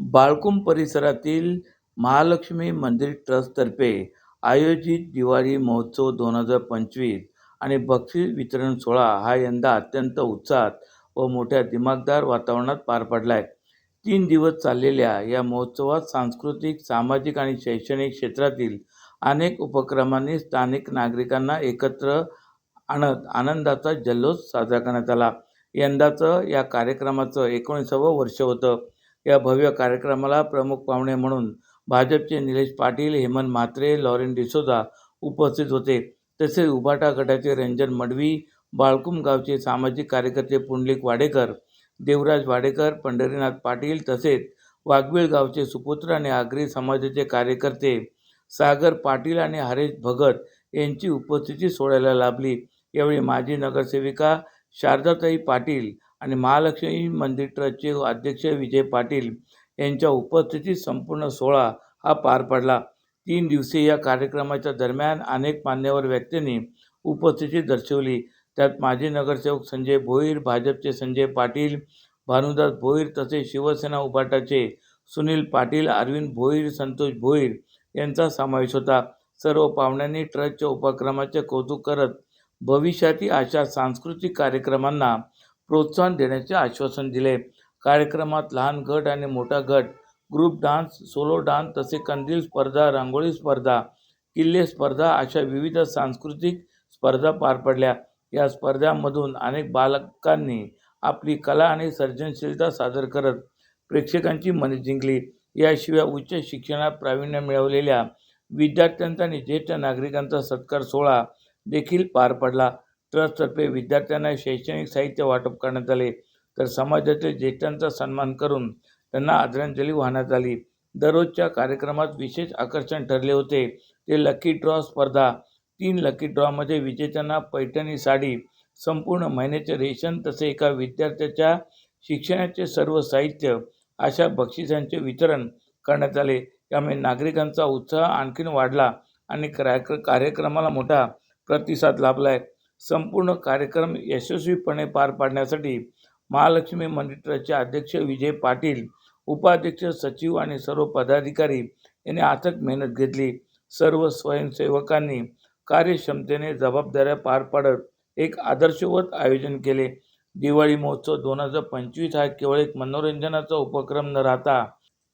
बाळकुंभ परिसरातील महालक्ष्मी मंदिर ट्रस्टतर्फे आयोजित दिवाळी महोत्सव दोन हजार पंचवीस आणि बक्षीस वितरण सोहळा हा यंदा अत्यंत उत्साहात व मोठ्या दिमागदार वातावरणात पार पडला आहे तीन दिवस चाललेल्या या महोत्सवात सांस्कृतिक सामाजिक आणि शैक्षणिक क्षेत्रातील अनेक उपक्रमांनी स्थानिक नागरिकांना एकत्र आणत आनंदाचा जल्लोष साजरा करण्यात आला. यंदाचं या कार्यक्रमाचं एकोणीसावं वर्ष होतं. या भव्य कार्यक्रमाला प्रमुख पाहुणे म्हणून भाजपचे निलेश पाटील हेमंत म्हात्रे लॉरेन डिसोदा उपस्थित होते. तसेच उभाटा गटाचे रंजन मडवी बाळकुम गावचे सामाजिक कार्यकर्ते पुंडलिक वाडेकर देवराज वाडेकर पंढरीनाथ पाटील तसेच वाघबीळ गावचे सुपुत्र आणि आगरी समाजाचे कार्यकर्ते सागर पाटील आणि हरेश भगत यांची उपस्थिती सोडायला लाभली. यावेळी माजी नगरसेविका शारदाताई पाटील आणि महालक्ष्मी मंदिर ट्रस्टचे अध्यक्ष विजय पाटील यांच्या उपस्थितीत संपूर्ण सोहळा हा पार पडला. तीन दिवसीय या कार्यक्रमाच्या दरम्यान अनेक मान्यवर व्यक्तींनी उपस्थिती दर्शवली. त्यात माजी नगरसेवक संजय भोईर भाजपचे संजय पाटील भानुदास भोईर तसेच शिवसेना उभाटाचे सुनील पाटील अरविंद भोईर संतोष भोईर यांचा समावेश होता. सर्व पाहुण्यांनी ट्रस्टच्या उपक्रमाचे कौतुक करत भविष्यातील अशा सांस्कृतिक कार्यक्रमांना प्रोत्साहन देण्याचे आश्वासन दिले. कार्यक्रमात लहान गट आणि मोठा गट ग्रुप डान्स सोलो डान्स तसे कंदील स्पर्धा रांगोळी स्पर्धा किल्ले स्पर्धा अशा विविध सांस्कृतिक स्पर्धा पार पडल्या. या स्पर्धांमधून अनेक बालकांनी आपली कला आणि सर्जनशीलता सादर करत प्रेक्षकांची मने जिंकली. याशिवाय उच्च शिक्षणात प्रावीण्य मिळवलेल्या विद्यार्थ्यांचा आणि ज्येष्ठ नागरिकांचा सत्कार सोहळा देखील पार पडला. ट्रस्टतर्फे विद्यार्थ्यांना शैक्षणिक साहित्य वाटप करण्यात आले. तर समाजातील ज्येष्ठांचा सन्मान करून त्यांना आदरांजली वाहण्यात आली. दररोजच्या कार्यक्रमात विशेष आकर्षण ठरले होते. ते लकी ड्रॉ स्पर्धा तीन लकी ड्रॉमध्ये विजेत्यांना पैठणी साडी संपूर्ण महिन्याचे रेशन तसे एका विद्यार्थ्याच्या शिक्षणाचे सर्व साहित्य अशा बक्षिसांचे वितरण करण्यात आले. त्यामुळे नागरिकांचा उत्साह आणखीन वाढला आणि कार्यक्रमाला मोठा प्रतिसाद लाभला आहे संपूर्ण कार्यक्रम यशस्वीपणे पार पाडण्यासाठी महालक्ष्मी मंदिर ट्रस्टचे अध्यक्ष विजय पाटील उपाध्यक्ष सचिव आणि सर्व पदाधिकारी यांनी अथक मेहनत घेतली. सर्व स्वयंसेवकांनी कार्यक्षमतेने जबाबदाऱ्या पार पाडत एक आदर्शवत आयोजन केले. दिवाळी महोत्सव दोन हजार पंचवीस हा केवळ एक मनोरंजनाचा उपक्रम न राहता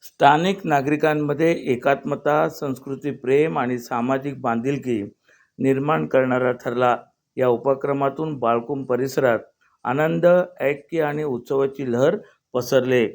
स्थानिक नागरिकांमध्ये एकात्मता संस्कृती प्रेम आणि सामाजिक बांधिलकी निर्माण करणारा ठरला. या उपक्रमातून बाळकुंभ परिसरात आनंद ऐक्य आणि उत्सवाची लहर पसरले.